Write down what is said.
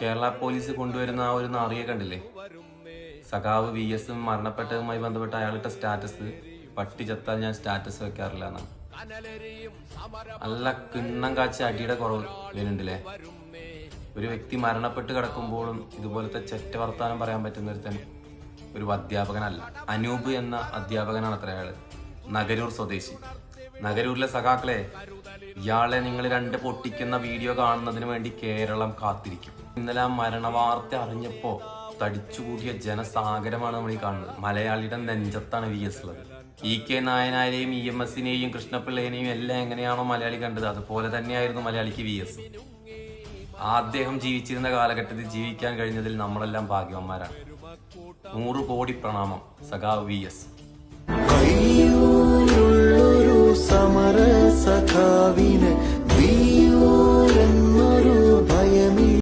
Kerala police കൊണ്ടുവരുന്ന ആ ഒരു നാറിയെ കണ്ടില്ലേ? സഖാവ് വി എസ് മരണപ്പെട്ടതുമായി ബന്ധപ്പെട്ട അയാളുടെ സ്റ്റാറ്റസ് പട്ടി ചത്താൽ ഞാൻ സ്റ്റാറ്റസ് വെക്കാറില്ല എന്നാണ്. നല്ല കിണ്ണം കാച്ച അടിയുടെ കുറവ് ഇതിനുണ്ടല്ലേ ഒരു വ്യക്തി മരണപ്പെട്ട് കിടക്കുമ്പോഴും ഇതുപോലത്തെ ചെറ്റ വർത്താനം പറയാൻ പറ്റുന്ന ഒരുത്തൻ ഒരു അധ്യാപകനല്ല. അനൂപ് എന്ന അധ്യാപകനാണ് അത്ര അയാൾ. നഗരൂർ സ്വദേശി. നഗരൂരിലെ സഖാക്കളെ ഇയാളെ നിങ്ങൾ രണ്ട് പൊട്ടിക്കുന്ന വീഡിയോ കാണുന്നതിന് വേണ്ടി കേരളം കാത്തിരിക്കും. ഇന്നലെ ആ മരണവാർത്ത അറിഞ്ഞപ്പോ തടിച്ചുകൂടിയ ജനസാഗരമാണ് നമ്മൾ ഈ കാണുന്നത്. മലയാളിയുടെ നെഞ്ചത്താണ് വി എസ് ഉള്ളത്. ഇ കെ നായനാരെയും ഇ എം എസിനെയും കൃഷ്ണപിള്ളേനെയും എല്ലാം എങ്ങനെയാണോ മലയാളി കണ്ടത് അതുപോലെ തന്നെയായിരുന്നു മലയാളിക്ക് വി എസ് അദ്ദേഹം ജീവിച്ചിരുന്ന കാലഘട്ടത്തിൽ ജീവിക്കാൻ കഴിഞ്ഞതിൽ നമ്മളെല്ലാം ഭാഗ്യവന്മാരാണ്. നൂറ് കോടി പ്രണാമം സഖാവ് വി എസ് vine